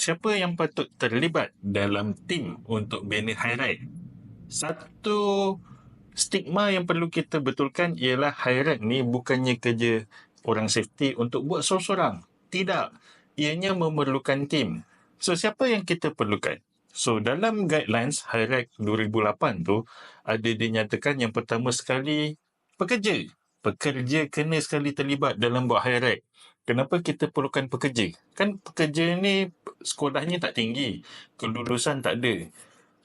siapa yang patut terlibat dalam tim untuk bina high ride? Satu stigma yang perlu kita betulkan ialah high ride ni bukannya kerja orang safety untuk buat seorang-seorang. Tidak. Ianya memerlukan tim. So, siapa yang kita perlukan? So, dalam guidelines ride 2008 tu, ada dinyatakan yang pertama sekali pekerja. Pekerja kena sekali terlibat dalam buat ride. Kenapa kita perlukan pekerja? Kan pekerja ni sekolahnya tak tinggi. Kelulusan tak ada.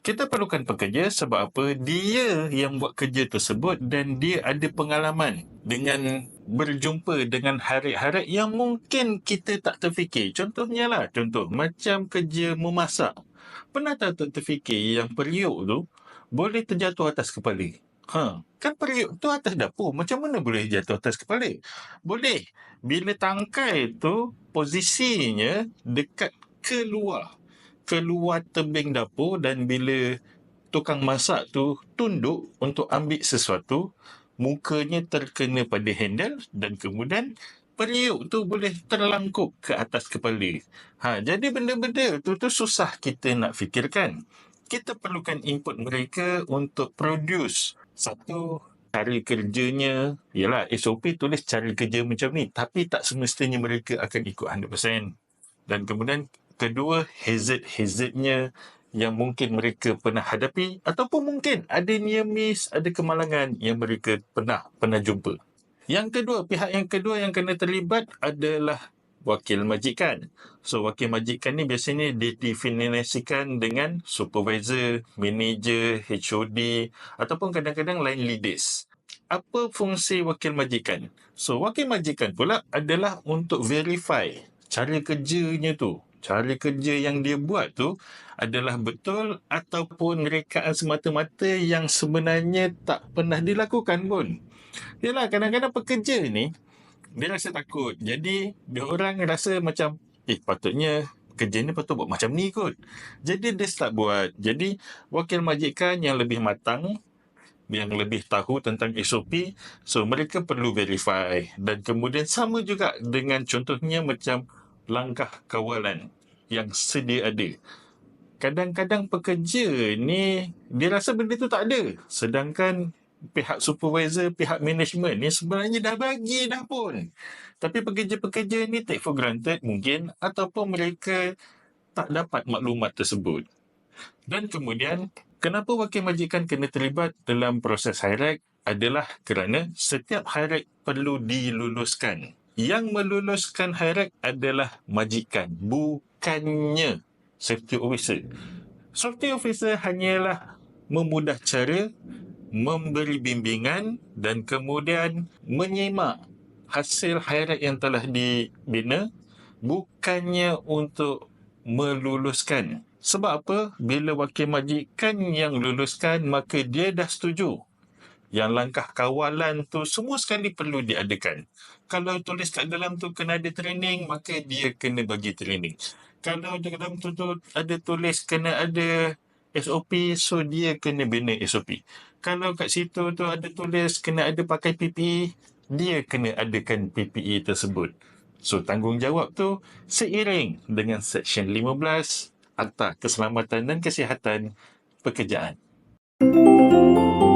Kita perlukan pekerja sebab apa? Dia yang buat kerja tersebut dan dia ada pengalaman dengan berjumpa dengan harit-harit yang mungkin kita tak terfikir. Contohnya lah, contoh macam kerja memasak. Pernah tak terfikir yang periuk tu boleh terjatuh atas kepala? Ha, kan periuk tu atas dapur. Macam mana boleh jatuh atas kepala? Boleh. Bila tangkai tu posisinya dekat keluar. Keluar tebing dapur dan bila tukang masak tu tunduk untuk ambil sesuatu, mukanya terkena pada handle dan kemudian periuk tu boleh terlangkup ke atas kepala. Ha, jadi benda-benda tu tu susah kita nak fikirkan. Kita perlukan input mereka untuk produce satu cara kerjanya ialah SOP tulis cara kerja macam ni tapi tak semestinya mereka akan ikut 100% dan kemudian kedua hazard-hazardnya yang mungkin mereka pernah hadapi ataupun mungkin ada near miss, ada kemalangan yang mereka pernah pernah jumpa. Yang kedua, pihak yang kedua yang kena terlibat adalah wakil majikan. So wakil majikan ni biasanya didefinisikan dengan supervisor, manager, HOD ataupun kadang-kadang line leaders. Apa fungsi wakil majikan? So wakil majikan pula adalah untuk verify cara kerjanya tu. Cara kerja yang dia buat tu adalah betul ataupun rekaan semata-mata yang sebenarnya tak pernah dilakukan pun. Yalah kadang-kadang pekerja ni dia rasa takut. Jadi, dia orang rasa macam, eh patutnya kerja ni patut buat macam ni kot. Jadi, dia start buat. Jadi, wakil majikan yang lebih matang, yang lebih tahu tentang SOP, so mereka perlu verify. Dan kemudian sama juga dengan contohnya macam langkah kawalan yang sedia ada. Kadang-kadang pekerja ni, dia rasa benda tu tak ada. Sedangkan pihak supervisor, pihak management ni sebenarnya dah bagi dah pun. Tapi pekerja-pekerja ni take for granted mungkin ataupun mereka tak dapat maklumat tersebut. Dan kemudian, kenapa wakil majikan kena terlibat dalam proses high adalah kerana setiap high perlu diluluskan. Yang meluluskan high adalah majikan, bukannya safety officer. Safety officer hanyalah memudah cara memberi bimbingan dan kemudian menyimak hasil hairat yang telah dibina bukannya untuk meluluskan. Sebab apa? Bila wakil majikan yang luluskan, maka dia dah setuju. Yang langkah kawalan tu semua sekali perlu diadakan. Kalau tulis kat dalam tu kena ada training, maka dia kena bagi training. Kalau dalam tu, tu ada tulis kena ada SOP, so dia kena bina SOP. Kalau kat situ tu ada tulis kena ada pakai PPE, dia kena adakan PPE tersebut. So tanggungjawab tu seiring dengan Seksyen 15 Akta Keselamatan dan Kesihatan Pekerjaan. You